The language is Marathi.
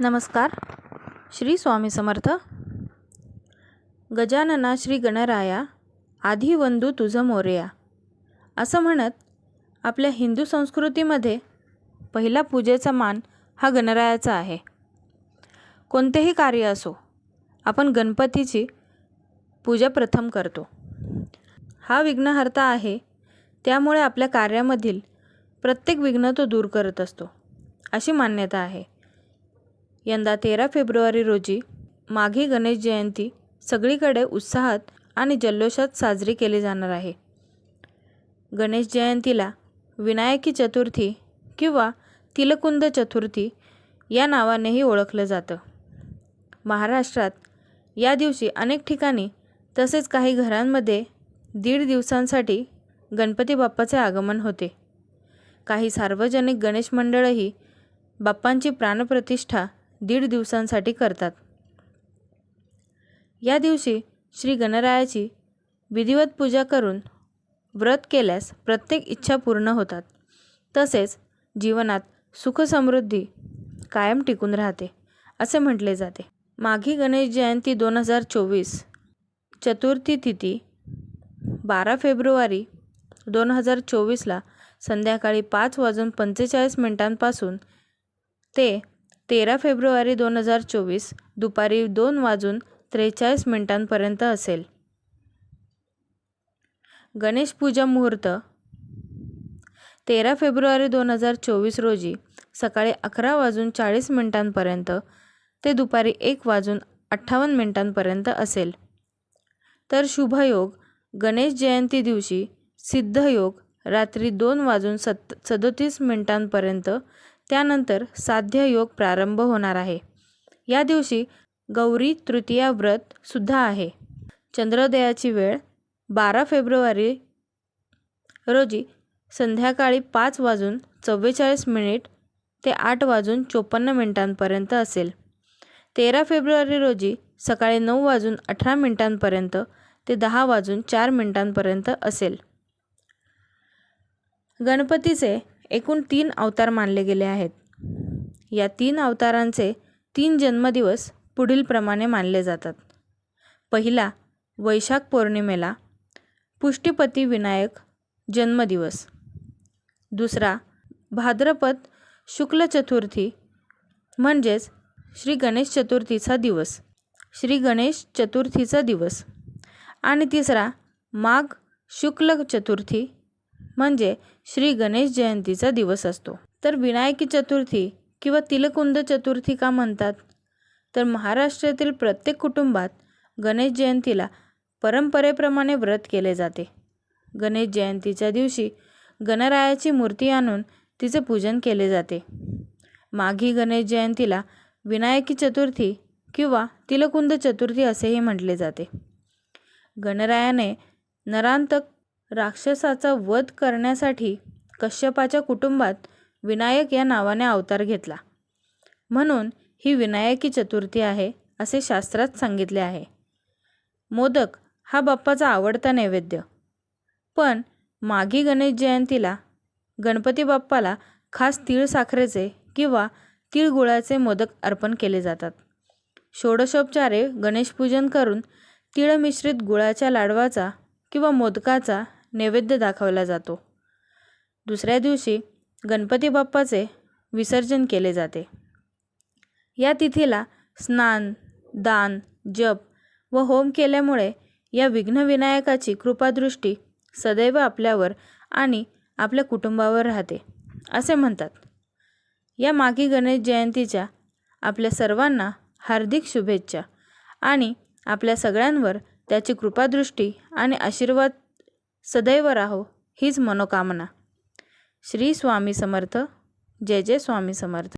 नमस्कार. श्री स्वामी समर्थ. गजानना श्री गणराया आधी वंदू तुझं मोरया. असं म्हणत आपल्या हिंदू संस्कृतीमध्ये पहिला पूजेचा मान हा गणरायाचा आहे. कोणतेही कार्य असो आपण गणपतीची पूजा प्रथम करतो. हा विघ्नहर्ता आहे त्यामुळे आपल्या कार्यामधील प्रत्येक विघ्न तो दूर करत असतो अशी मान्यता आहे. यंदा तेरा फेब्रुवारी रोजी माघी गणेश जयंती सगळीकडे उत्साहात आणि जल्लोषात साजरी केली जाणार आहे. गणेश जयंतीला विनायकी चतुर्थी किंवा तिलकुंद चतुर्थी या नावानेही ओळखलं जातं. महाराष्ट्रात या दिवशी अनेक ठिकाणी तसेच काही घरांमध्ये दीड दिवसांसाठी गणपती बाप्पाचे आगमन होते. काही सार्वजनिक गणेश मंडळही बाप्पांची प्राणप्रतिष्ठा दीड दिवसांसाठी करतात. या दिवशी श्री गणरायाची विधिवत पूजा करून व्रत केल्यास प्रत्येक इच्छा पूर्ण होतात. तसेच जीवनात सुखसमृद्धी कायम टिकून राहते असे म्हटले जाते. माघी गणेश जयंती दोन हजार चोवीस चतुर्थी तिथी बारा फेब्रुवारी दोन हजार चोवीसला संध्याकाळी पाच वाजून पंचेचाळीस मिनिटांपासून ते तेरा फेब्रुवारी दोन हजार चोवीस दुपारी दोन वाजून त्रेचाळीस मिनिटांपर्यंत असेल. गणेश पूजा मुहूर्त तेरा फेब्रुवारी दोन हजार चोवीस रोजी सकाळी अकरा वाजून चाळीस मिनिटांपर्यंत ते दुपारी एक वाजून अठ्ठावन्न मिनिटांपर्यंत असेल. तर शुभयोग गणेश जयंती दिवशी सिद्धयोग रात्री दोन वाजून सत् सदोतीस मिनिटांपर्यंत त्यानंतर साध्य योग प्रारंभ होणार आहे. या दिवशी गौरी तृतीया व्रत सुद्धा आहे. चंद्रोदयाची वेळ बारा फेब्रुवारी रोजी संध्याकाळी पाच वाजून चव्वेचाळीस मिनिट ते आठ वाजून चोपन्न मिनिटांपर्यंत असेल. तेरा फेब्रुवारी रोजी सकाळी नऊ वाजून अठरा मिनिटांपर्यंत ते दहा वाजून चार मिनिटांपर्यंत असेल. गणपतीचे एकूण तीन अवतार मानले गेले आहेत. या तीन अवतारांचे तीन जन्मदिवस पुढीलप्रमाणे मानले जातात. पहिला वैशाख पौर्णिमेला पुष्टीपती विनायक जन्मदिवस. दुसरा भाद्रपद शुक्ल चतुर्थी म्हणजेच श्री गणेश चतुर्थीचा दिवस. श्री गणेश चतुर्थीचा दिवस. आणि तिसरा माघ शुक्ल चतुर्थी म्हणजे श्री गणेश जयंतीचा दिवस असतो. तर विनायकी चतुर्थी किंवा तिलकुंद चतुर्थी का म्हणतात? तर महाराष्ट्रातील प्रत्येक कुटुंबात गणेश जयंतीला परंपरेप्रमाणे व्रत केले जाते. गणेश जयंतीच्या दिवशी गणरायाची मूर्ती आणून तिचे पूजन केले जाते. माघी गणेश जयंतीला विनायकी चतुर्थी किंवा तिलकुंद चतुर्थी असेही म्हटले जाते. गणरायाने नरांतक राक्षसाचा वध करण्यासाठी कश्यपाच्या कुटुंबात विनायक या नावाने अवतार घेतला. म्हणून ही विनायकी चतुर्थी आहे असे शास्त्रात सांगितले आहे. मोदक हा बाप्पाचा आवडता नैवेद्य. पण माघी गणेश जयंतीला गणपती बाप्पाला खास तीळ साखरेचे किंवा तिळगुळाचे मोदक अर्पण केले जातात. षोडशोपचारे गणेशपूजन करून तिळ मिश्रित गुळाच्या लाडवाचा किंवा मोदकाचा नैवेद्य दाखवला जातो. दुसऱ्या दिवशी गणपती बाप्पाचे विसर्जन केले जाते. या तिथीला स्नान दान जप व होम केल्यामुळे या विघ्नविनायकाची कृपादृष्टी सदैव आपल्यावर आणि आपल्या कुटुंबावर राहते असे म्हणतात. या मागी गणेश जयंतीच्या आपल्या सर्वांना हार्दिक शुभेच्छा आणि आपल्या सगळ्यांवर त्याची कृपादृष्टी आणि आशीर्वाद सदैव राहो हीच मनोकामना. श्री स्वामी समर्थ जय जय स्वामी समर्थ.